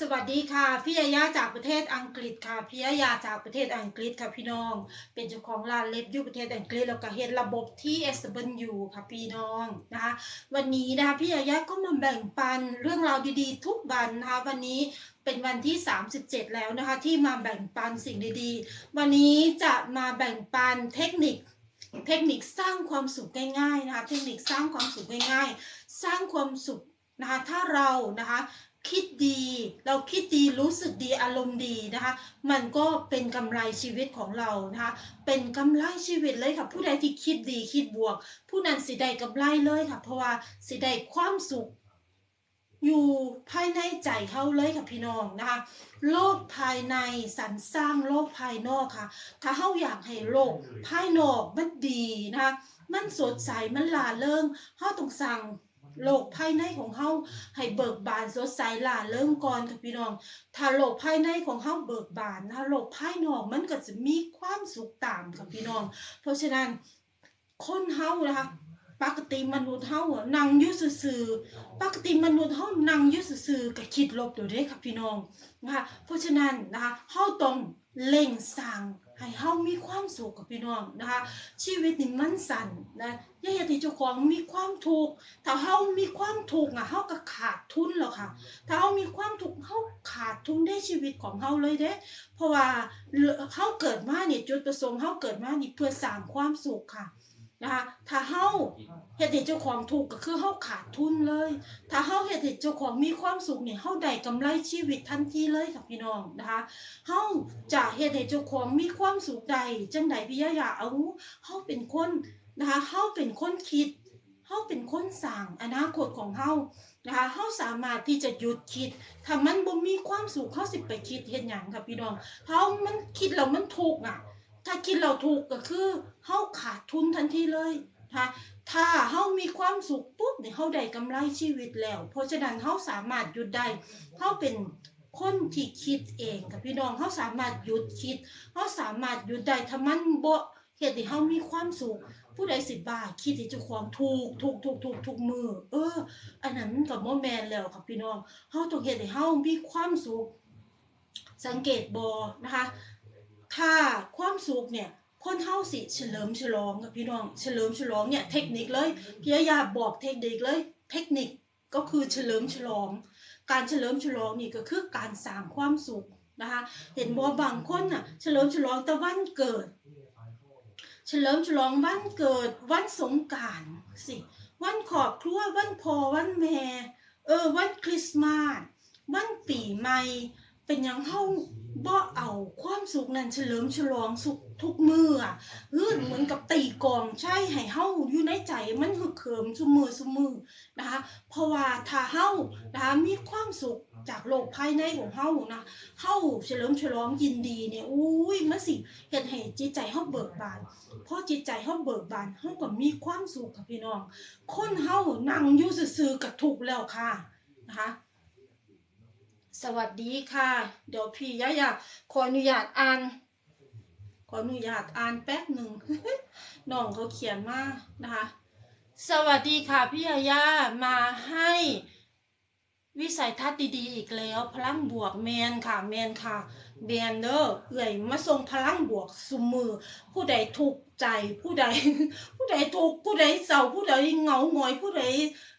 สวัสดีค่ะพี่ยายาจากประเทศอังกฤษค่ะพี่ยายาจากประเทศอังกฤษค่ะพี่น้อง เป็นเจ้าของร้านเล็บอยู่ประเทศอังกฤษแล้วก็เฮ็ดระบบที่ s w ค่ะพี่น้องนะคะวันนี้นะคะพี่ยายาก็มาแบ่งปันเรื่องราวดีๆ ทุกวันนะคะวันนี้เป็นวันที่ 37 แล้วนะคะ ที่มาแบ่งปันสิ่งดีๆ วันนี้จะมาแบ่งปันเทคนิคเทคนิคสร้างความสุขง่ายๆนะคะ เทคนิคสร้างความสุขง่ายๆ สร้างความสุขนะคะถ้าเรานะคะ คิดดี เราคิดดีรู้สึกดีอารมณ์ดีนะคะ มันก็เป็นกำไรชีวิตของเรานะคะ เป็นกำไรชีวิตเลยค่ะ ผู้ใดที่คิดดีคิดบวก ผู้นั้นสิได้กำไรเลยค่ะ เพราะว่าสิได้ความสุข อยู่ภายในใจเขาเลยค่ะพี่น้องนะคะ โลกภายในสรรสร้างโลกภายนอกค่ะ ถ้าเขาอยากให้โลกภายนอกมันดีนะคะมันสดใสมันลาเริงเขาต้องสั่ง โลกภายในของเขาให้เบิกบานสดใสล่าเริงก่อนค่ะพี่น้อง ถ้าโลกภายในของเขาเบิกบานนะโลกภายนอกมันก็จะมีความสุขตามค่ะพี่น้อง เพราะฉะนั้นคนเฮานะคะปกติมนุษย์เฮาอะนั่งอยู่ซื่อๆปกติมนุษย์เฮานั่งอยู่ซื่อๆก็คิดลบเดี๋ยเด้ค่ะพี่น้องนะคะเพราะฉะนั้นนะคะเฮาต้องเล่งสร้างให้เฮามีความสุขกับพี่น้องนะคะ ชีวิตนี่มันสั้นนะ อย่าอย่าที่เจ้าของมีความทุกข์ถ้าเฮามีความทุกข์อะเฮาก็ขาดทุนแล้วค่ะ ถ้าเฮามีความทุกข์เฮาขาดทุนได้ชีวิตของเฮาเลยเด้ เพราะว่าเฮาเกิดมาเนี่ยจุดประสงค์เฮาเกิดมานี่เพื่อสร้างความสุขค่ะนะคะถ้าเฮาเฮ็ดให้เจ้าของถูกก็คือเฮาขาดทุนเลย ถ้าเฮาเฮ็ดให้เจ้าของมีความสุขเนี่ยเฮาได้กำไรชีวิตทันทีเลยค่ะพี่น้องนะคะเฮาจะเฮ็ดให้เจ้าของมีความสุขใดจังใดพี่ยะยาเอาเฮาเป็นคน นะคะเฮาเป็นคนคิดเฮาเป็นคนสร้างอนาคตของเฮานะคะเฮาสามารถที่จะหยุดคิดถ้ามันบ่มีความสุขเขาสิไปคิดเฮ็ดหยังค่ะพี่น้องเฮามันคิดแล้วมันถูกอะ ถ้าคิดเราถูกก็คือเฮาขาดทุนทันทีเลยนะคะถ้าเฮามีความสุขปุ๊บเนี่ยเฮาได้กำไรชีวิตแล้ว เพราะฉะนั้นเฮาสามารถหยุดได้เฮาเป็นคนที่คิดเองค่ะพี่น้องเฮาสามารถหยุดคิดเฮาสามารถหยุดได้ถ้ามันบ่ เฮ็ดให้เฮามีความสุขผู้ใดสิบ้าคิดให้เจ้าของถูกถูกถูกถูกทุกมือ เออ อันนั้นมันก็บ่แม่นแล้วค่ะพี่น้องเฮาต้องเฮ็ดให้เฮามีความสุข สังเกตบ่นะคะ ถ้าความสุขเนี่ยคนเฮาสิเฉลิมฉลองกับพี่น้อง เฉลิมฉลองเนี่ยเทคนิคเลยพี่ยาบอกเทคนิคเลย เทคนิคก็คือเฉลิมฉลอง การเฉลิมฉลองนี่ก็คือการสร้างความสุขนะคะ เห็นบ่บางคนน่ะ เฉลิมฉลองต่วันเกิด เฉลิมฉลองวันเกิดวันสงการสิ วันขอบครัววันพอวันแม่เออวันคริสต์มาสวันปีใหม่ เป็นยังเฮา บ่เอาความสุขนั้นเฉลิมฉลองสุขทุกมืออะเออเหมือนกับตีกองใช่ให้เฮาอยู่ในใจมันฮึกเหิมซุมือซุมือนะคะ เพราะว่าถ้าเฮานะคะมีความสุขจากโลกภายในของเฮานะเฮาเฉลิมฉลองยินดีเนี่ยอุ้ยมันสิเฮ็ดให้จิตใจเฮาเบิกบานพอจิตใจเฮาเบิกบานเฮาก็มีความสุขค่ะพี่น้อง คนเฮานั่งอยู่ซื่อๆก็ถูกแล้วค่ะนะคะ สวัสดีค่ะ เดี๋ยวพี่ยะยาขออนุญาตอ่าน ขออนุญาตอ่านแป๊บหนึ่ง น้องเขาเขียนมานะคะ สวัสดีค่ะพี่ยาย่ามาให้วิสัยทัศน์ดีๆอีกแล้ว พลังบวกแมนค่ะแมนค่ะแมนเด้อเอื่อยมาส่งพลังบวกสุมือ ผู้ใดถูก ใจผู้ใด ผู้ใดทุกผู้ใดเศร้าผู้ใดเหงาหงอยผู้ใด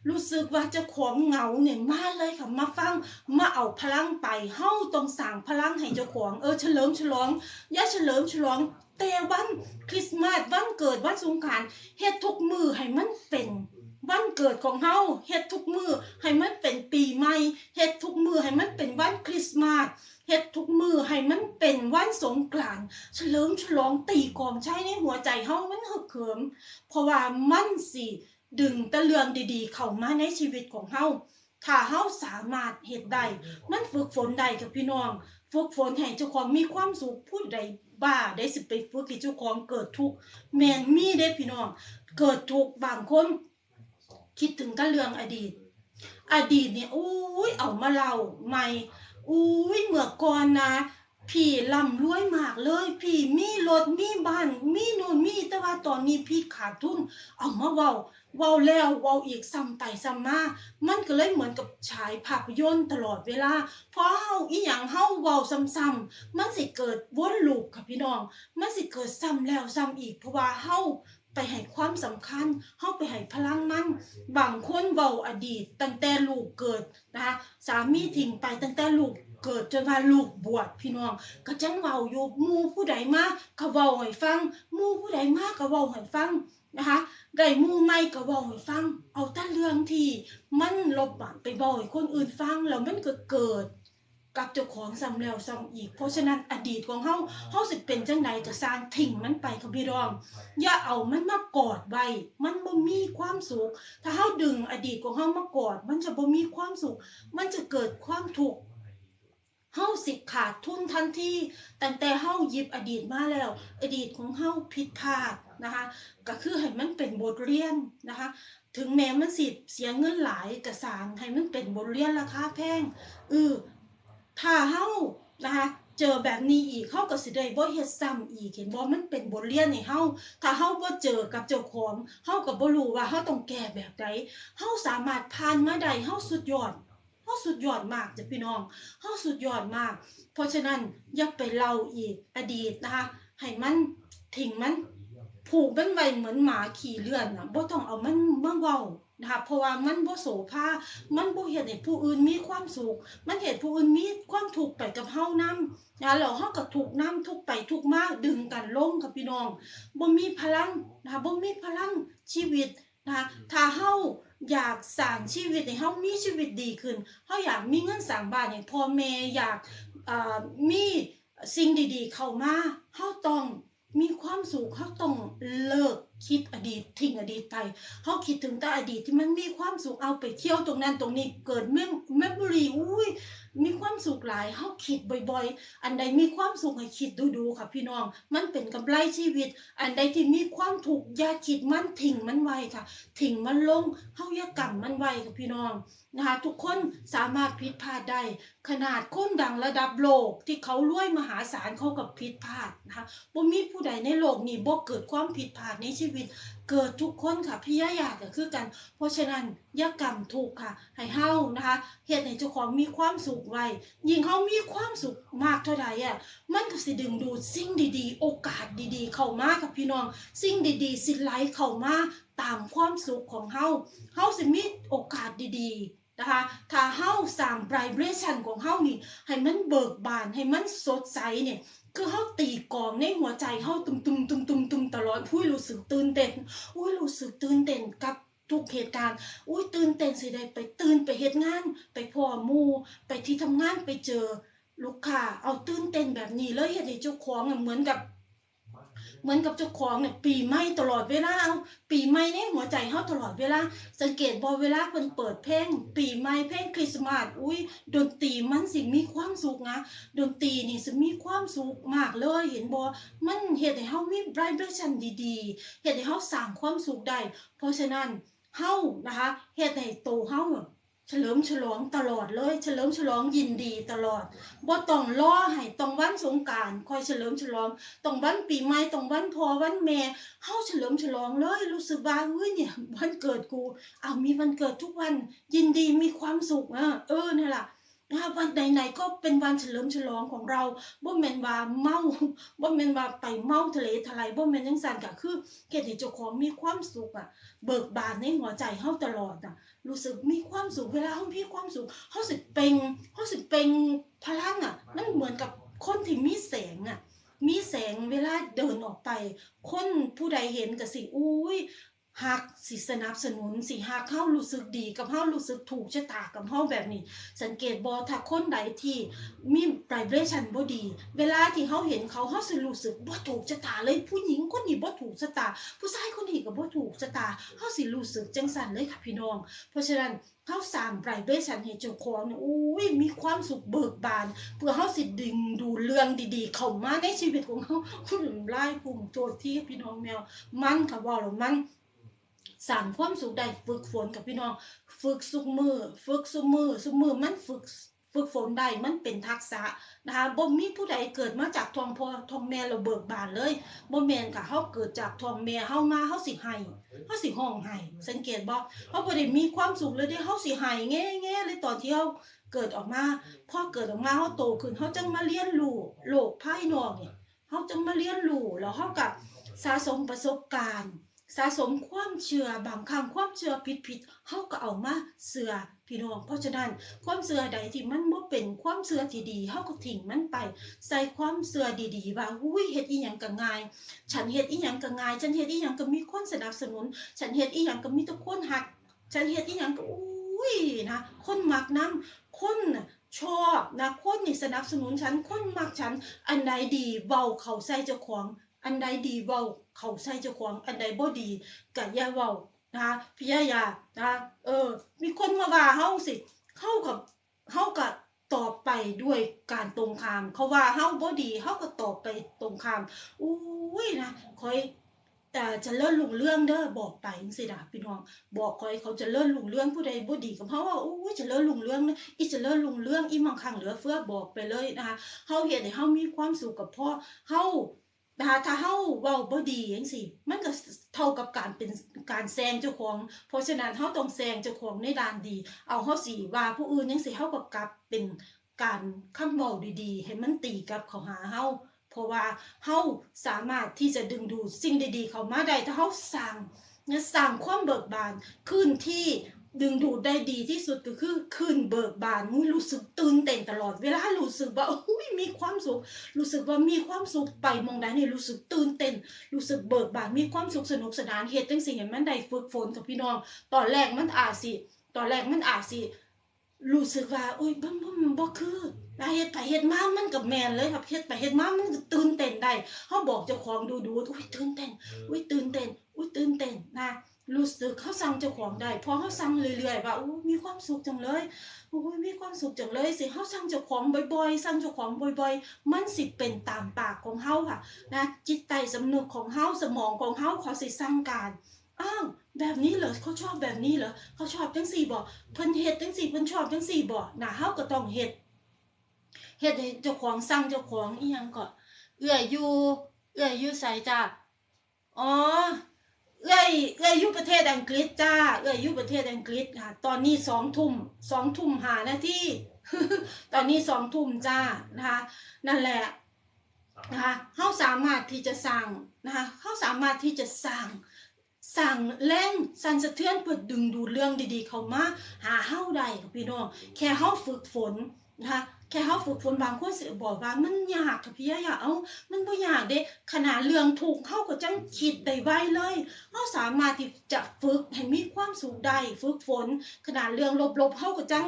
รู้สึกว่าจะของเหงาเนี่ยมาเลยค่ะมาฟังมาเอาพลังไปเฮาต้องสั่งพลังให้เจ้าของเออเฉลิมฉลองย่าเฉลิมฉลองแต่วันคริสต์มาสวันเกิดวันสงการเฮ็ดทุกมือให้มันเป็น วันเกิดของเฮาเฮ็ดทุกมือให้มันเป็นปีใหม่เฮ็ดทุกมือให้มันเป็นวันคริสต์มาสเฮ็ดทุกมือให้มันเป็นวันสงกรานต์เฉลิมฉลองตีกองใช้ในหัวใจเฮามันฮึกเหิม เพราะว่ามันสิดึงตะเรื่องดีๆ เข้ามาในชีวิตของเฮาถ้าเฮาสามารถเฮ็ดได้มันฝึกฝนได้กับพี่น้อง ฝึกฝนให้เจ้าของมีความสุขผู้ใดบ้าได้สิไปฝึกให้เจ้าของเกิดทุกข์แม่นมีเด้พี่น้อง เกิดทุกข์บางคน คิดถึงกันเรื่องอดีต อดีตเนี่ยอุ้ยเอามาเล่าใหม่อุ้ยเมื่อก่อนนะพี่ร่ำรวยมากเลย พี่มีรถมีบ้านมีนู่นมีแต่ว่าตอนนี้พี่ขาดทุน เอามาเว้าเว้าแล้วเว้าอีกซ้ำไปซ้ำมามันก็เลยเหมือนกับฉายภาพยนตร์ตลอดเวลาเพราะเฮาอีหยังเฮาเว้าซ้ำๆมันสิเกิดวนลูปค่ะพี่น้อง มันสิเกิดซ้ำแล้วซ้ำอีกเพราะว่าเฮา ไปให้ความสำคัญเฮาไปให้พลังมันบางคนเว้าอดีต ตั้งแต่ลูกเกิดนะคะสามีทิ้งไปตั้งแต่ลูกเกิดจนว่าลูกบวชพี่น้องก็จังเว้าอยู่หมู่ผู้ใดมาก็เว้าให้ฟังหมู่ผู้ใดมาก็เว้าให้ฟังนะคะได้หมู่ใหม่ก็เว้าให้ฟัง เอาแต่เรื่องที่มันลบอะไปเว้าให้คนอื่นฟังแล้วมันก็เกิด กับเจ้าของซ้ำแล้วซ้ำอีก เพราะฉะนั้นอดีตของเฮาเฮาสิเป็นจังใดก็สร้างทิ้งมันไปค่ะพี่น้อง อย่าเอามันมากอดไว้ มันบ่มีความสุข ถ้าเฮาดึงอดีตของเฮามากอด มันจะบ่มีความสุข มันจะเกิดความทุกข์เฮาสิขาดทุนทันทีตั้งแต่เฮาหยิบอดีตมาแล้ว อดีตของเฮาผิดพลาดนะคะ ก็คือให้มันเป็นบทเรียนนะคะ ถึงแม้มันสิเสียเงินหลายกระสางให้มันเป็นบทเรียนราคาแพงเออ ถ้าเฮานะคะเจอแบบนี้อีกเฮาก็สิได้บ่เฮ็ดซ้ำอีกเห็นบ่มันเป็นบทเรียนให้เฮาถ้าเฮาบ่เจอกับเจ้าของเฮาก็บ่รู้ว่าเฮาต้องแก้แบบใดเฮาสามารถผ่านมาได้เฮาสุดยอดเฮาสุดยอดมากจ้ะพี่น้องเฮาสุดยอดมาก เพราะฉะนั้นอย่าไปเล่าอีกอดีตนะคะให้มันทิ้งมันผูกมันไว้เหมือนหมาขี่เลื่อนน่ะบ่ต้องเอามันมาเว้า นะคะเพราะว่ามันบ่โสภามันบ่เฮ็ดให้ผู้อื่นมีความสุข มันเฮ็ดผู้อื่นมีความทุกข์ไปกับเฮานำนะแล้วเฮาก็ทุกข์นํทุกข์ไปทุกข์มาดึงกันลงค่ะพี่น้องบ่มีพลังนะคะบ่มีพลังชีวิตนะคะถ้าเฮาอยากสร้างชีวิตให้เฮามีชีวิตดีขึ้นเฮาอยากมีเงินสร้างบ้านให้พ่อแม่อยากอ่อมีสิ่งดีๆ เข้ามาเฮาต้อง มีความสุขเขาต้องเลิกคิดอดีตทิ้งอดีตไปเขาคิดถึงแต่อดีตที่มันมีความสุขเอาไปเที่ยวตรงนั้นตรงนี้เกิดเมมเมมโมรีอุ้ยมีความสุขหลายเขาคิดบ่อย ๆ อันใดมีความสุขให้คิดดูๆค่ะพี่น้อง มันเป็นกำไรชีวิต อันใดที่มีความทุกอย่าคิดมันทิ้งมันไว้ค่ะทิ้งมันลงเฮาอย่ากำมันไว้ค่ะพี่น้องนะคะทุกคนสามารถผิดพลาดได้ ขนาดคนดังระดับโลกที่เขารวยมหาศาลเขากับผิดพลาดนะคะบ่มีผู้ใดในโลกนี้บ่เกิดความผิดพลาดในชีวิต เกิดทุกคนค่ะพี่ยายาก็คือกัน เพราะฉะนั้นยากำถูกค่ะ ให้เฮานะคะเฮ็ดให้เจ้าของมีความสุขไว้ ยิ่งเฮามีความสุขมากเท่าใดอะมันก็สิดึงดูดสิ่งดีๆ โอกาสดีๆ เข้ามากับพี่น้อง สิ่งดีๆ สิไหลเข้ามาตามความสุขของเฮาเฮาสิมีโอกาสดีๆ นะคะถ้าเฮาสร้าง vibration ของเฮานี่ ให้มันเบิกบาน ให้มันสดใสเนี่ยคือเฮาตีกองในหัวใจเฮาตุมตุมตุมตุมตุมตลอดอุ้ยรู้สึกตื่นเต้นอุ้ยรู้สึกตื่นเต้นกับทุกเหตุการณ์ อุ้ยตื่นเต้นสิได้ไปตื่นไปเฮ็ดงาน ไปพ่อมูไปที่ทำงานไปเจอลูกค้าเอาตื่นเต้นแบบนี้เลยเฮ็ดให้เจ้าของอะเหมือนกับ เหมือนกับเจ้าของเนี่ยปีใหม่ตลอดเวลาเอาปีใหม่ในหัวใจเฮาตลอดเวลา สังเกตบ่เวลาเพิ่นเปิดเพลงปีใหม่เพลงคริสต์มาสอุ้ยดนตรีมันสิมีความสุขนะดนตรีนี่สิมีความสุขมากเลยเห็นบ่มันเฮ็ดให้เฮามี vibration ดีๆเฮ็ดให้เฮาสร้างความสุขได้เพราะฉะนั้นเฮานะคะเฮ็ดให้โตเฮา เฉลิมฉลองตลอดเลย เฉลิมฉลองยินดีตลอดบ่ต้องรอให้ต้องวันสงการคอยเฉลิมฉลองต้องวันปีใหม่ต้องวันพ่อวันแม่เฮาเฉลิมฉลองเลยรู้สึกว่าเฮ้ยเนี่ยวันเกิดกู เอ้ามีวันเกิดทุกวันยินดีมีความสุขอะเออนี่นล่ะ นะคะวันไหนๆก็เป็นวันเฉลิมฉลองของเราบ่แม่นว่าเมาบ่แม่นว่าไปเมาทะเลทลายบ่แม่นจังซั่นก็คือเฮ็ดให้เจ้าของมีความสุขอะ เบิกบานในหัวใจเฮาตลอดอะ รู้สึกมีความสุขเวลาเฮามีความสุขเฮาสิเปล่งเฮาสิเปล่งพลังอะ มันเหมือนกับคนที่มีแสงอะมีแสงเวลาเดินออกไป คนผู้ใดเห็นก็สิอุ้ย ฮักสิสนับสนุนสิฮักเฮารู้สึกดีกับเฮารู้สึกถูกชะตากับเฮาแบบนี้ สังเกตบ่ถ้าคนใดที่มี vibration บ่ดี เวลาที่เฮาเห็นเขาเฮาสิรู้สึกบ่ถูกชะตาเลยผู้หญิงคนนี้บ่ถูกชะตา ผู้ชายคนนี้ก็บ่ถูกชะตาเฮาสิรู้สึกจังซั่นเลยค่ะพี่น้อง เพราะฉะนั้นเฮาสาง vibration ให้เจ้าของเนี่ยอุ้ยมีความสุขเบิกบาน เพื่อเฮาสิดึงดูเรื่องดีๆ เข้ามาในชีวิตของเฮาคุณไล่ภูมิโจทย์ที่พี่น้องแมวมันค่ะว่าแล้วมัน สร้างความสุขได้ฝึกฝนกับพี่น้อง ฝึกสุกมือ ฝึกสุกมือสุกมือมันฝึกฝึกฝนได้มันเป็นทักษะนะคะบ่มีผู้ใดเกิดมาจากท้องพอท้องแม่เราเบิกบานเลยบ่แมนค่ะเฮาเกิดจากท้องแม่เฮามาเฮาสิให้เฮาสิห้องให้สังเกตบ่เฮาบ่ได้มีความสุขเลยเด้เฮาสิให้แง่ๆเลยตอนที่เฮาเกิดออกมาพอเกิดออกมาเฮาโตขึ้นเฮาจังมาเรียนรู้โลกภายนอกเนี่ยเฮาจังมาเรียนรู้แล้วเฮาก็สะสมประสบการณ์ สะสมความเชื่อบางครั้งความเชื่อผิดๆเฮาก็เอามาเชื่อพี่น้อง เพราะฉะนั้นความเชื่อใดที่มันบ่เป็นความเชื่อที่ดีเฮาก็ทิ้งมันไป ใส่ความเชื่อดีๆ ว่าอุ้ยเฮ็ดอีหยังก็ง่าย ฉันเฮ็ดอีหยังก็ง่าย ฉันเฮ็ดอีหยังก็มีคนสนับสนุน ฉันเฮ็ดอีหยังก็มีแต่คนฮัก ฉันเฮ็ดอีหยังก็อุ้ยนะคนมักนํคนชอบนะคนนี่สนับสนุนฉันคนมักฉันอันใดดีเว้าเขาใส่เจ้าของ อันใดดีเว้าเขาใส่เจ้าของอันใดบ่ดีก็อย่าเว้านะคะพยายามนะคะเออ มีคนมาว่าเฮาสิเฮากับเฮาก็ตอบไปด้วยการตรงข้ามเขาว่าเฮาบ่ดีเฮาก็ตอบไปตรงข้ามอุ้ยนะคอยแต่จะเลิ่นลุงเรื่องเด้อบอกไปจังซี่ล่ะพี่น้องบอกคอยเขาจะเลิ่นลุงเรื่องผู้ใดบ่ดีกับเฮาว่าอุ้ยจะเลิ่นลุงเรื่องนะอีจะเลิ่นลุงเรื่องอีมังคังเหลือเฟือบอกไปเลยนะคะเฮาเฮ็ดให้เฮามีความสุขกับพ่อเฮา นะคะถ้าเฮาเว้าบ่ดีจังซี่มันก็เท่ากับการเป็นการแซงเจ้าของ เพราะฉะนั้นเฮาต้องแซงเจ้าของในด้านดี เอาเฮาสิว่าผู้อื่นจังซี่เฮาก็กลับเป็นการคำเว้าดีๆ ให้มันตีกลับเข้าหาเฮาเพราะว่าเฮาสามารถที่จะดึงดูดสิ่งดีๆ เข้ามาได้ถ้าเฮาสร้างนะสร้างความเบิกบานขึ้นที่ ดึงดูดได้ดีที่สุดก็คือคืนเบิกบานมึงรู้สึกตื่นเต้นตลอด เวลารู้สึกว่าอุ้ยมีความสุข รู้สึกว่ามีความสุขไปมองใดนี่รู้สึกตื่นเต้น รู้สึกเบิกบานมีความสุขสนุกสนานเฮ็ดจังซี่ให้มันได้ฝึกฝนกับพี่น้อง ตอนแรกมันอาจสิ ตอนแรกมันอาจสิรู้สึกว่าโอ้ยบ่บ่บ่คือนะเฮ็ดไปเฮ็ดมามันก็แมนเลยครับเฮ็ดไปเฮ็ดมามันก็ตื่นเต้นได้เฮาบอกเจ้าของดูดูอุ้ยตื่นเต้นอุ้ยตื่นเต้นอุ้ยตื่นเต้นนะ รู้สึกเขาสั่งเจ้าของได้พอเขาสั่งเรื่อยๆว่าอู้มีความสุขจังเลยอู้ยมีความสุขจังเลยสิเขาสั่งเจ้าของบ่อยๆสั่งเจ้าของบ่อยๆ มันสิเป็นตามปากของเฮาค่ะนะจิตใต้สำนึกของเฮาสมองของเฮาเขาสิสั่งการอ้าวแบบนี้เหรอเขาชอบแบบนี้เหรอเขาชอบจังสี่บ่เพิ่นเฮ็ดจังสี่เพิ่นชอบจังสี่บ่น่ะเฮาก็ต้องเฮ็ดเฮ็ดเจ้าของสั่งเจ้าของอีหยังก็เอื้อยอยู่เอื้อยอยู่ไสจ้าอ๋อ เอ้ยเอ้ยอยู่ประเทศอังกฤษจ้าเอ้ยอยู่ประเทศอังกฤษค่ะ ตอนนี้สองทุ่มสองทุ่มหานาที่ ตอนนี้สองทุ่มจ้านะคะ นั่นแหละนะคะเขาสามารถที่จะสั่งนะคะเขาสามารถที่จะสั่งสั่งแรงสั่นสะเทือนเพื่อดึงดูดเรื่องดีๆ เข้ามาหาเฮาได้ค่ะพี่น้องแค่เฮาฝึกฝนนะคะ แค่เฮาฝึกฝนบางคนสิบอกว่ามันยากค่ะพี่ยาเอ้ามันบ่ยากเด้ขนาดเรื่องถูกเฮาก็จังคิดได้ไวเลยเราสามารถที่จะฝึกให้มีความสุขได้ฝึกฝน ขนาดเรื่องลบๆเข้าก็จัง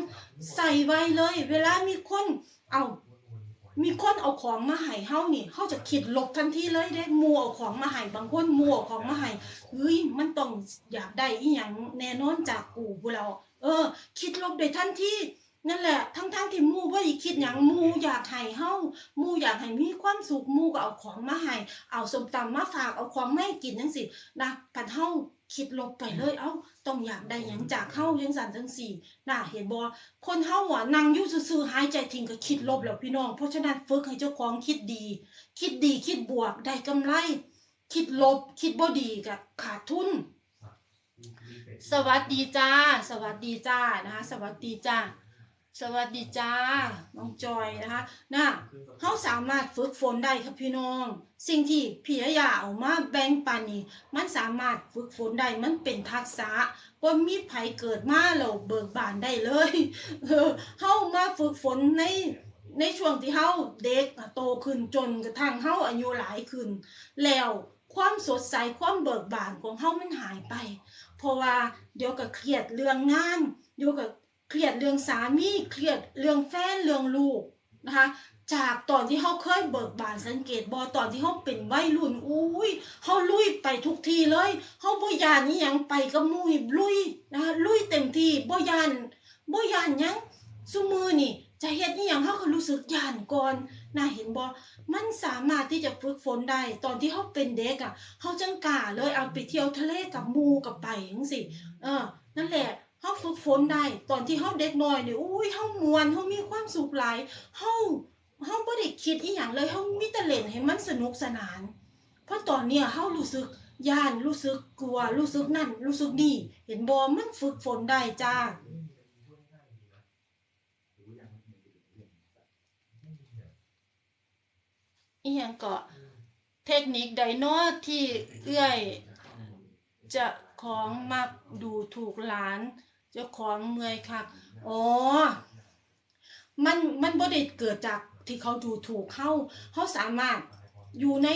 ใส่ไวเลย เวลามีคนเอามีคนเอาของมาให้เฮานี่เฮาจะคิดลบทันทีเลยเด้มัวเอาของมาให้บางคนมัวเอาของมาให้เฮ้ยมันต้องอยากได้อีหยังแน่นอนจากกูพวกเรา เออ คิดลบได้ทันที นั่นแหละทั้งๆที่หมู่บ่ได้คิดหยังหมู่อยากให้เฮาหมู่อยากให้มีความสุขหมู่ก็เอาของมาให้เอาส้มตำมาฝากเอาของมาให้กินจังซี่นะปัดเฮาคิดลบไปเลยเอ้าต้องอยากได้หยังจากเฮาจังซั่นจังซี่น่ะเห็นบ่คนเฮาอะนั่งอยู่ซื่อๆหายใจทิ้งก็คิดลบแล้วพี่น้อง เพราะฉะนั้นฝึกให้เจ้าของคิดดี คิดดีคิดบวกได้กำไร คิดลบคิดบ่ดีก็ขาดทุน สวัสดีจ้า สวัสดีจ้านะคะสวัสดีจ้า สวัสดีจ้า น้องจอยนะคะน่ะเขาสามารถฝึกฝนได้ครับพี่น้อง สิ่งที่พี่ยาเอามาแบ่งปันนี่ มันสามารถฝึกฝนได้ มันเป็นทักษะว่ามีไผเกิดมาเราเบิกบานได้เลย เออเฮามาฝึกฝนในในช่วงที่เฮาเด็กโตขึ้นจนกระทั่งเฮาอายุหลายขึ้น แล้วความสดใสความเบิกบานของเฮามันหายไป เพราะว่าเดี๋ยวก็เครียดเรื่องงานเดี๋ยวก็ เครียดเรื่องสามีเครียดเรื่องแฟนเรื่องลูกนะคะจากตอนที่เขาเคยเบิกบานสังเกตบอตอนที่เขาเป็นวัยรุ่นอุ้ยเขาลุยไปทุกทีเลยเขาบ่ยานนี่ยังไปกับมุยลุยนะคะลุยเต็มที่บ่ยานบ่ยานยังซุมือนี่จะเฮ็ดนี่ยังเขาก็รู้สึกยานก่อนน่าเห็นบ่มันสามารถที่จะฝึกฝนได้ตอนที่เขาเป็นเด็กอะเขาจังกล้าเลยเอาไปเที่ยวทะเลกับมูกับไปจังซี่เออนั่นแหละ เฮาฝึกฝนได้ ตอนที่เฮาเด็กน้อยเนี่ยอุ้ยเฮามวนเฮามีความสุขหลายเฮาเฮาบ่ได้คิดอีหยังเลยเฮามีต่เล่นให้มันสนุกสนาน เพราะตอนเนี้ยเฮารู้สึกย่านรู้สึกกลัวรู้สึกนั่น รู้สึกนี่ เห็นบ่มันฝึกฝนได้จ้าอีหยังก็เทคนิคใดเนที่เอื้อย จะของมักดูถูกหลาน เจ้าของเมื่อยคักอ๋อ มันมันบ่ได้เกิดจากที่เขาดูถูกเขาเขาสามารถอยู่ใน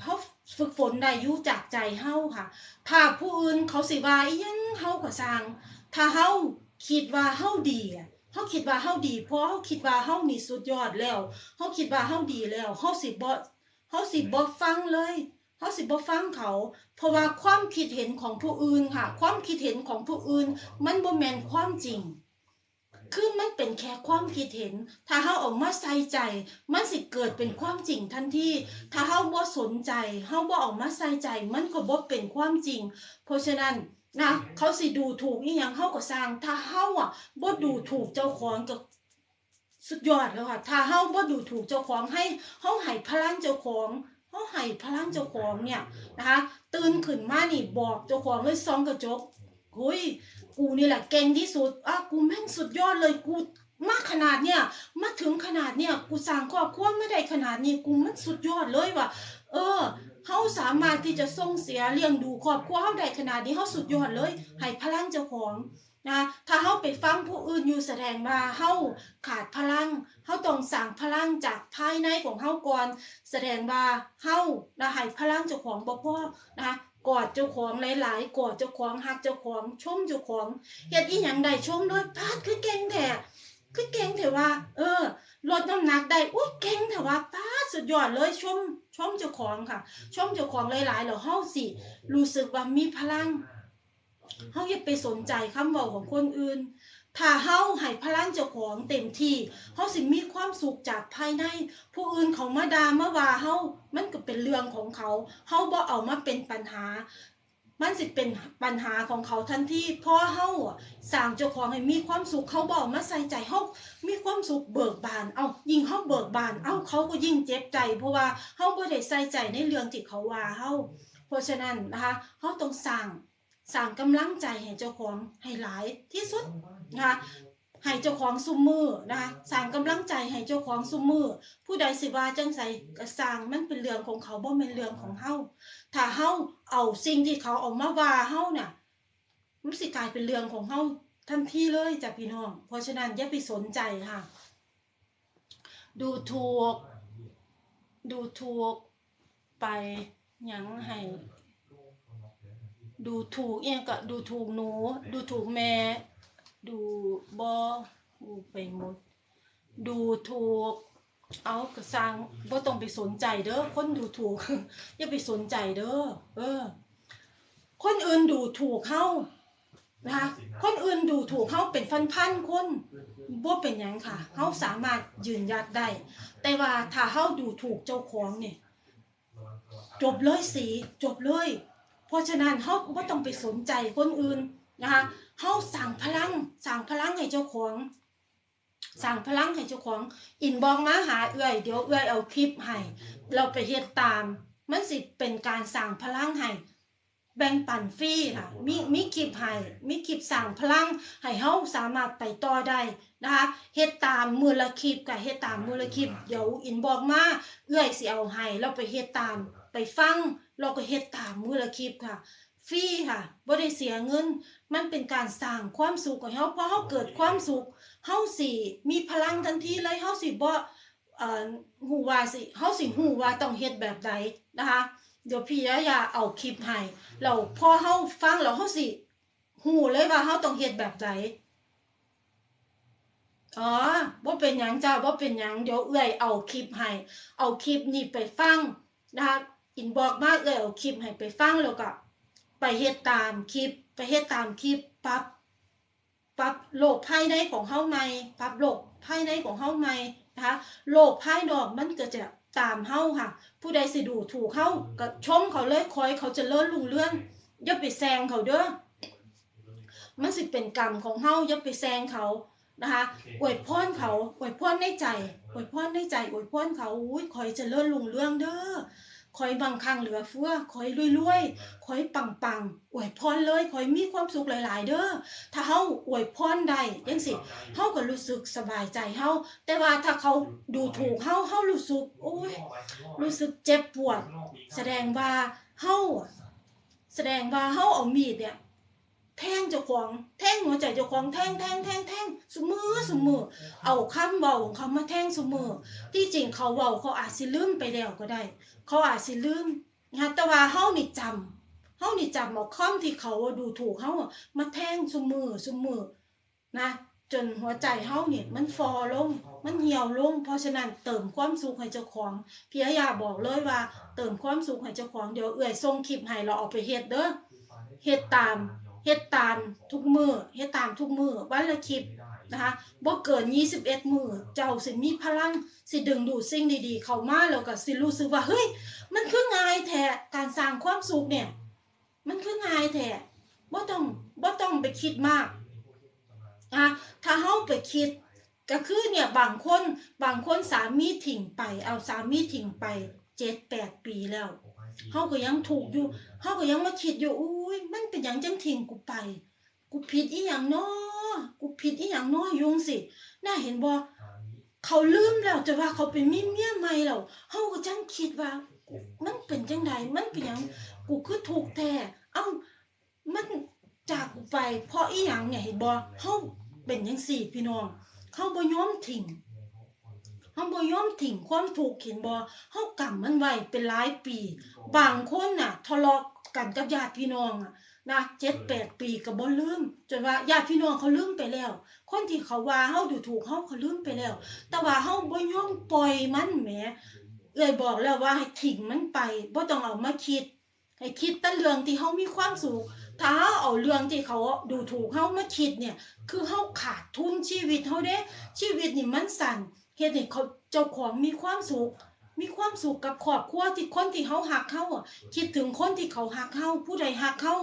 เขาฝึกฝนได้อยู่จากใจเฮาค่ะ ถ้าผู้อื่นเขาสิว่าอีหยังเฮาก็สร้าง ถ้าเฮาคิดว่าเฮาดีอะเฮาคิดว่าเฮาดี เพราะเฮาคิดว่าเฮานี่สุดยอดแล้วเฮาคิดว่าเฮาดีแล้วเฮาสิบ่เฮาสิบ่ฟังเลย เฮาสิบ่ฟังเขา เพราะว่าความคิดเห็นของผู้อื่นค่ะ ความคิดเห็นของผู้อื่น มันบ่แมนความจริง คือมันเป็นแค่ความคิดเห็น ถ้าเฮาออกมาใส่ใจ มันสิเกิดเป็นความจริงทันทีถ้าเฮาบ่สนใจเฮาบ่ออกมาใส่ใจ มันก็บ่เป็นความจริง เพราะฉะนั้นนะเขาสิดูถูกอีหยังเฮาก็สร้าง ถ้าเฮาอะบ่ดูถูกเจ้าของก็สุดยอดแล้วค่ะ ถ้าเฮาบ่ดูถูกเจ้าของให้เฮาให้พลังเจ้าของ เฮาให้พลังเจ้าของเนี่ยนะคะตื่นขึ้นมานี่บอกเจ้าของเลยส่องกระจกหุยกูนี่แหละเก่งที่สุดอะกูแม่งสุดยอดเลยกูมากขนาดเนี่ยมาถึงขนาดเนี่ยกูสร้างครอบครัวไม่ได้ขนาดนี้กูมันสุดยอดเลยว่ะเออเขาสามารถที่จะส่งเสียเลี้ยงดูครอบครัวเขาได้ขนาดนี้เขาสุดยอดเลยให้พลังเจ้าของนะ เขาไปฟังผู้อื่นอยู่แสดงว่าเขาขาดพลังเขาต้องสั่งพลังจากภายในของเขาก่อนแสดงว่าเขานะให้พลังเจ้าของบ่พอนะกอดเจ้าของหลายๆกอดเจ้าของหักเจ้าของชมเจ้าของเฮ็ดอีหยังได้ชมด้วยพาดคือเก่งแท้คือเก่งแท้ว่า เออลดน้ำหนักได้อุ้ยเก่งแท้ว่าพาดสุดยอดเลยชมชมเจ้าของค่ะ ชมเจ้าของหลายๆแล้วเฮาสิรู้สึกว่ามีพลัง เฮาอย่าไปสนใจคำเว้าของคนอื่น ถ้าเฮาให้พลังเจ้าของเต็มที่เฮาสิมีความสุขจากภายใน ผู้อื่นเขามาด่ามาว่าเฮามันก็เป็นเรื่องของเขาเฮาบ่เอามาเป็นปัญหา มันสิเป็นปัญหาของเขาทันทีเพราะเฮาอะสร้างเจ้าของให้มีความสุขเขาบอามาใส่ใจเฮามีความสุขเบิกบาน เอายิ่งเฮาเบิกบาน เอาเขาก็ยิ่งเจ็บใจ เพราะว่าเฮาบ่ได้ใส่ใจในเรื่องที่เขาว่าเฮาเพราะฉะนั้นนะคะเฮาต้องสร้าง สร้างกำลังใจให้เจ้าของให้หลายที่สุดนะคะให้เจ้าของซุมมือนะคะสร้างกำลังใจให้เจ้าของซุมมือ ผู้ใดสิว่าจังใส่ก็สร้างมันเป็นเรื่องของเขาบ่แม่นเรื่องของเฮาถ้าเฮาเอาสิ่งที่เขาเอามาว่าเฮาน่ะมันสิกลายเป็นเรื่องของเฮาทันทีเลยจ้ะพี่น้อง เพราะฉะนั้นอย่าไปสนใจค่ะ ดูถูก ดูถูกไปยังให้ ดูถูกเอียงก็ดูถูกหนู ดูถูกแม่ ดูบ่ดูไปหมด ดูถูก เอากระสังบ่ต้องไปสนใจเด้อคนดูถูกอย่าไปสนใจเด้อเออ คนอื่นดูถูกเฮานะคะคนอื่นดูถูกเฮาเป็นพันๆคนบ่เป็นหยังค่ะเฮาสามารถยืนยัดได้ แต่ว่าถ้าเฮาดูถูกเจ้าของเนี่ย จบเลยสีจบเลย เพราะฉะนั้นเฮาก็บ่ต้องไปสนใจคนอื่นนะคะเฮาสั่งพลังสั่งพลังให้เจ้าของสั่งพลังให้เจ้าของอินบอกมาหาเอื้อยเดี๋ยวเอื้อยเอาคลิปให้เราไปเฮ็ดตาม มันสิเป็นการสั่งพลังให้แบ่งปันฟรีค่ะมีมีคลิปให้มีคลิปสั่งพลังให้เฮาสามารถไปต่อได้นะคะเฮ็ดตามมือละคลิปกับเฮ็ดตามมือละคลิปเดี๋ยวอินบอกมาเอื้อยสิเอาให้เราไปเฮ็ดตามไปฟัง เราก็เฮ็ดตามมือละคลิปค่ะ ฟรีค่ะบ่ได้เสียเงิน มันเป็นการสร้างความสุขให้เฮาเพราะเฮาเกิดความสุขเฮาสิมีพลังทันทีเลยเฮาสิบ่เอ่อฮู้ว่าสิเฮาสิฮู้ว่าต้องเฮ็ดแบบใดนะคะ เดี๋ยวพี่ยะยาเอาคลิปให้แล้วพอเฮาฟังแล้วเฮาสิฮู้เลยว่าเฮาต้องเฮ็ดแบบใดอ๋อบ่เป็นหยังจ้าบ่เป็นหยังเดี๋ยวเอื้อยเอาคลิปให้ เอาคลิปนี้ไปฟังนะคะ อินบอกมากเอื้อยเอาคลิปให้ไปฟังแล้วก็ไปเฮ็ดตามคลิป ไปเฮ็ดตามคลิปปั๊บปับโลกภายในของเฮาใหม่ปับโลกภายในของเฮาใหม่นะคะโลกภายนอกมันก็จะตามเฮาค่ะ ผู้ใดสิดูถูกเฮาก็ชมเขาเลยคอยเขาจะเลิศรุ่งเรืองอย่าไปแซงเขาเด้อมันสิเป็นกรรมของเฮาอย่าไปแซงเขานะคะอวยพรเขาอวยพรในใจอวยพรในใจอวยพรเขาอุ้ยขอให้เจริญรุ่งเรื่องเด้อ ขอให้บางครั้งเหลือเฟือขอให้รวยๆขอให้ปังๆอวยพรเลยขอให้มีความสุขหลาย ๆ เด้อถ้าเฮาอวยพรได้จังสิเฮาก็รู้สึกสบายใจเฮาแต่ว่าถ้าเขาดูถูกเฮาเฮารู้สึกโอ้ยรู้สึกเจ็บปวด แสดงว่าเฮาอะแสดงว่าเฮาเอามีดเนี่ย แทงเจ้าของแทงหัวใจเจ้าของแทงแทงแทงแทงสมือสมือเอาคำเว้าของเขามาแทงสมือที่จริงเขาเว้าเขาอาจสิลืมไปแล้วก็ได้ เขาอาจสิลืมนะแต่ว่าเฮานี่จำเฮานี่จำเอาคำที่เขาดูถูกเฮามาแทงสมือสมือนะจนหัวใจเฮาเนี่ยมันฟอลง มันเหี่ยวลง เพราะฉะนั้นเติมความสุขให้เจ้าของพี่อาญาบอกเลยว่า เติมความสุขให้เจ้าของเดี๋ยวเอื่อยส่งคลิปให้เราเอาไปเฮ็ดเด้อเฮ็ดตาม เฮ็ดตามทุกมือเฮ็ดตามทุกมือวันละคลิปนะคะบ่เกิน 21 มือเจ้าสิมีพลังสิดึงดูดสิ่งดีๆ เข้ามาแล้วก็สิรู้สึกว่าเฮ้ย มันคือง่ายแท้การสร้างความสุขเนี่ย มันคือง่ายแท้บ่ต้องบ่ต้องไปคิดมากอะถ้าเฮาไปคิดก็คือเนี่ยบางคนบางคนสามีทิ้งไป เอาสามีทิ้งไป7 8ปีแล้ว เฮาก็ยังถูกอยู่เฮาก็ยังมาคิดอยู่อุ้ยมันเป็นหยังจังทิ้งกูไป กูผิดอีหยังน้อกูผิดอีหยังน้อยุงสิน่าเห็นบ่เขาลืมแล้วแต่ว่าเขาเป็นมีเมียใหม่แล้วเฮาก็จังคิดว่ามันเป็นจังใดมันเป็นหยังกูคือถูกแท้เอ้ามันจากกูไปเพราะอีหยังเนี่ยเห็นบ่เฮาเป็นจังซี่พี่น้องเขาบ่ยอมทิ้ง เฮาบ่ยอมทิ้งความถูกข์เห็นบ่เฮากำมันไว้เป็นหลายปี บางคนน่ะทะเลาะกันกับญาติพี่น้องอะนะเจ็ดแปดปีก็บ่ลืมจนว่าญาติพี่น้องเขาลืมไปแล้ว คนที่เขาว่าเฮาดูถูกเฮาเขาลืมไปแล้ว แต่ว่าเฮาบ่ยอมปล่อยมันแหมเอ้ยบอกแล้วว่าให้ทิ้งมันไปบ่ต้องเอามาคิด ให้คิดแต่เรื่องที่เฮามีความสุขถ้าเฮาเอาเรื่องที่เขาดูถูกเฮามาคิดเนี่ย คือเฮาขาดทุนชีวิตเฮาเด้ ชีวิตนี่มันสั่นเฮ็ดให้เขาเจ้าของมีความสุขมีความสุขกับครอบครัวที่คนที่เขาหักเขาอะคิดถึงคนที่เขาหักเขาผู้ใดหักเขา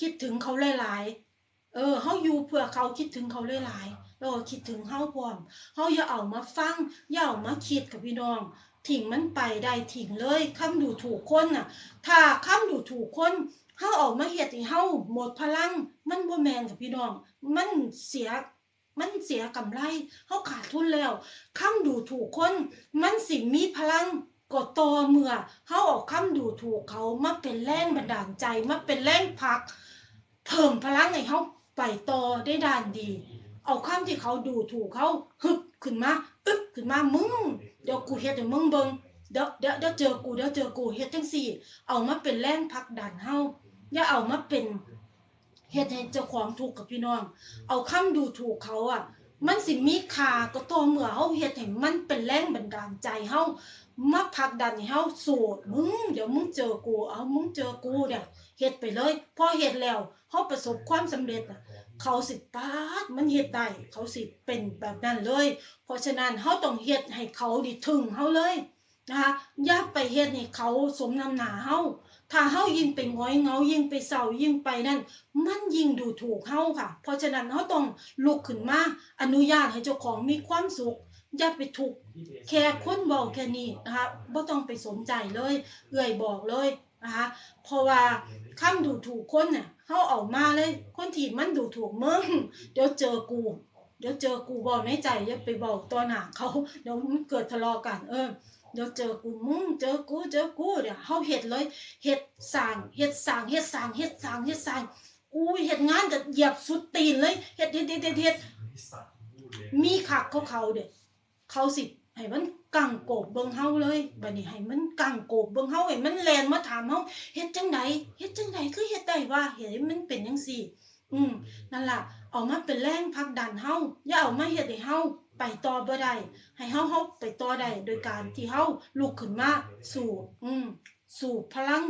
คิดถึงเขาหลายๆเออเฮาอยู่เพื่อเขาคิดถึงเขาหลายๆแล้วก็คิดถึงเฮาพร้อมเฮาอย่าเอามาฟังอย่าเอามาคิดกับพี่น้องทิ้งมันไปได้ทิ้งเลยคำดูถูกคนน่ะ ถ้าคำดูถูกคนเฮาออกมาเฮ็ดให้เฮาหมดพลัง มันบ่แม่นกับพี่น้อง มันเสีย มันเสียกำไรเฮาขาดทุนแล้วคำดูถูกคน มันสิมีพลังก็ต่อเมื่อเฮาออกคำดูถูกเขามาเป็นแรงบันดาลใจมาเป็นแรงผลัก เพิ่มพลังให้เฮาไปต่อได้ด้านดี เอาคำที่เขาดูถูกเขาฮึบขึ้นมาอึบขึ้นมามึงเดี๋ยวกูเฮ็ดให้มึงเบิ่งเดี๋ยวเดี๋ยวเดี๋ยวเจอกูเดี๋ยวเจอกูเฮ็ดจังซี่ เอามาเป็นแรงผลักดันเฮาอย่าเอามาเป็น เฮ็ดให้เจ้าของทุกข์กับพี่น้อง เอาคำดูถูกเขาอะ มันสิมีค่าก็ต่อเมื่อเฮาเฮ็ดให้มันเป็นแรงบันดาลใจเฮามาผลักดันให้เฮาสู้มึงเดี๋ยวมึงเจอกู เอามึงเจอกูเนี่ยเฮ็ดไปเลยพอเฮ็ดแล้วเฮาประสบความสำเร็จอะเขาสิปาดมันเฮ็ดได้เขาสิเป็นแบบนั้นเลย เพราะฉะนั้นเฮาต้องเฮ็ดให้เขาดิถึงเฮาเลยนะคะอย่าไปเฮ็ดให้เขาสมน้ำหน้าเฮา ถ้าเฮายิ่งไปง้อยเงายิ่งไปเศร้ายิ่งไปนั่น มันยิ่งดูถูกเฮาค่ะ เพราะฉะนั้นเฮาต้องลุกขึ้นมาอนุญาตให้เจ้าของมีความสุขอย่าไปถูกข์แค่คนบอกแค่นี้นะคะบ่ต้องไปสนใจเลยเอื้อยบอกเลยนะคะเพราะว่าคำดูถูกคนน่ะเฮาเอามาเลย คนที่มันดูถูกมึงเดี๋ยวเจอกู เดี๋ยวเจอกูบอกในใจอย่าไปบอกต่อหน้าเขาเดี๋ยวมันเกิดทะเลาะกัน เออ เดี๋ยวเจอกูมึงเจอกูเจอกูเดี๋ยวเฮาเฮ็ดเลยเฮ็ดสางเฮ็ดสางเฮ็ดสางเฮ็ดสางเฮ็ดสางอุ้ยเฮ็ดงานก็เหยียบสุดตีนเลยเฮ็ดเฮ็ดเฮ็ดเฮ็ดเฮ็ดมีคักเขาเขาเด้เขาสิให้มันกังโกบเบิ่งเฮาเลยบัดนี้ให้มันกังโกบเบิ่งเฮาให้มันแลนมาถามเฮาเฮ็ดจังไดเฮ็ดจังไดคือเฮ็ดได้วะเฮ็ดมันเป็นจังซี่ อืมนั่นล่ะเอามาเป็นแรงผลักดันเฮาอย่าเอามาเฮ็ดให้เฮา ไปต่อบ่ได้ให้เฮาเฮาไปต่อได้โดยการที่เฮาลุกขึ้นมาสู่อืมสู่พลัง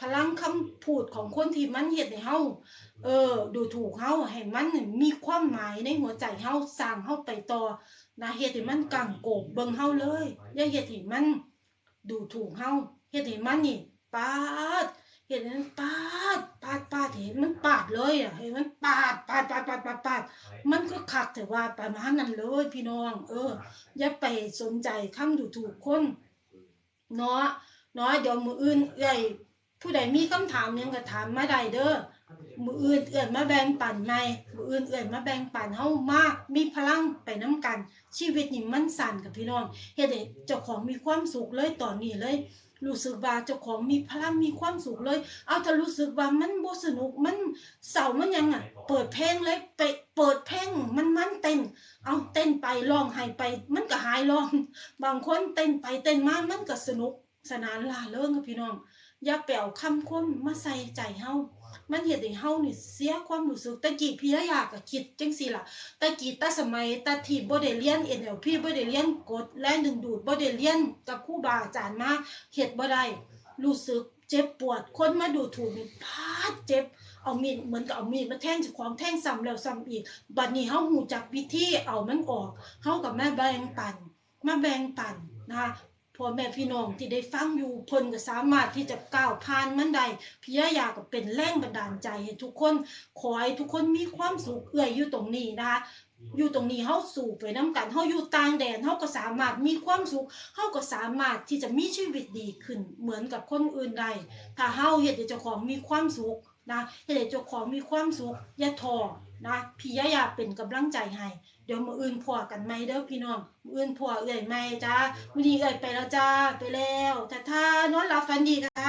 พลังคำพูดของคนที่มันเฮ็ดให้เฮาเออ ดูถูกเฮาให้มันมีความหมายในหัวใจเฮาสร้างเฮาไปต่อนะเฮ็ดให้มันกังโกบเบิ่งเฮาเลยอย่าเฮ็ดให้มัน ดูถูกเฮาเฮ็ดให้มันนี่ปาดเฮ็ดให้มันปาดปาดปาดเห็นมันปาดเลยอะให้มันปาดปาดปาดปาดปาดปาดมัน ก็คักแต่ว่าประมาณนั้นเลยพี่น้อง เออ อย่าไปสนใจคำดูถูกคนเนาะเนาะเดี๋ยวมืออื่นเอ้ยผู้ใดมีคำถามหยังก็ถามมาได้เด้อมืออื่นเอื้อนมาแบ่งปันใหม่มืออื่นเอื้อนมาแบ่งปันเฮามาก มีพลังไปน้ำกัน ชีวิตนี่มันสั่นกับพี่น้องเฮ็ดให้เจ้าของมีความสุขเลยตอนนี้เลยรู้สึกว่าเจ้าของมีพลังมีความสุขเลย เอาถ้ารู้สึกว่ามันบ่สนุกมันเศร้ามันหยังอะ เปิดเพลงเลยไป เปิดเพลงมันมันเต้น เอาเต้นไปร้องไห้ไป มันก็หายร้อง บางคนเต้นไปเต้นมามันก็สนุก สนานล่าเริงกับพี่น้อง อย่าไปเอาคำคมมาใส่ใจเฮามันเฮ็ดให้เฮานี่เสียความรู้สึกตะกี้พี่อยากก็คิดจังซี่ล่ะตะกี้ต่สมัยต่ที่บ่ได้เรียน NLP บ่ได้เรียนกฎแรงดึงดูดบ่ได้เรียนกับครูบาอาจารย์มาเฮ็ดบ่ได้รู้สึกเจ็บปวดคนมาดูถูกนี่พาดเจ็บ เอามีดเหมือนกับเอามีดมาแทงเจ้าของแทงซ้ำแล้วซ้ำอีก บัดนี้เฮาหูจักวิธีเอามันออกเฮากับแม่แบ่งปันมาแบ่งปันนะคะพ่อแม่พี่น้องที่ได้ฟังอยู่เพิ่นก็สามารถที่จะก้าวผ่านมันได้พี่ยาก็เป็นแรงบันดาลใจให้ทุกคนขอให้ทุกคนมีความสุขเอื้อยอยู่ตรงนี้นะคะอยู่ตรงนี้เฮาสู่ไปน้ำกันเฮาอยู่ต่างแดนเฮาก็สามารถมีความสุขเฮาก็สามารถที่จะมีชีวิตดีขึ้นเหมือนกับคนอื่นได้ถ้าเฮาเฮ็ดให้เจ้าของมีความสุข นะเฮ็ดให้เจ้าของมีความสุขอย่าท้อนะพี่ยายาเป็นกำลังใจให้เดี๋ยวมื้ออื่นพอกันใหม่เด้อพี่น้องมื้ออื่นพอเอื้อยใหม่จ้ามื้อนี้เอื้อยไปแล้วจ้าไปแล้วถ้าถ้านอนหลับฝันดีค่ะ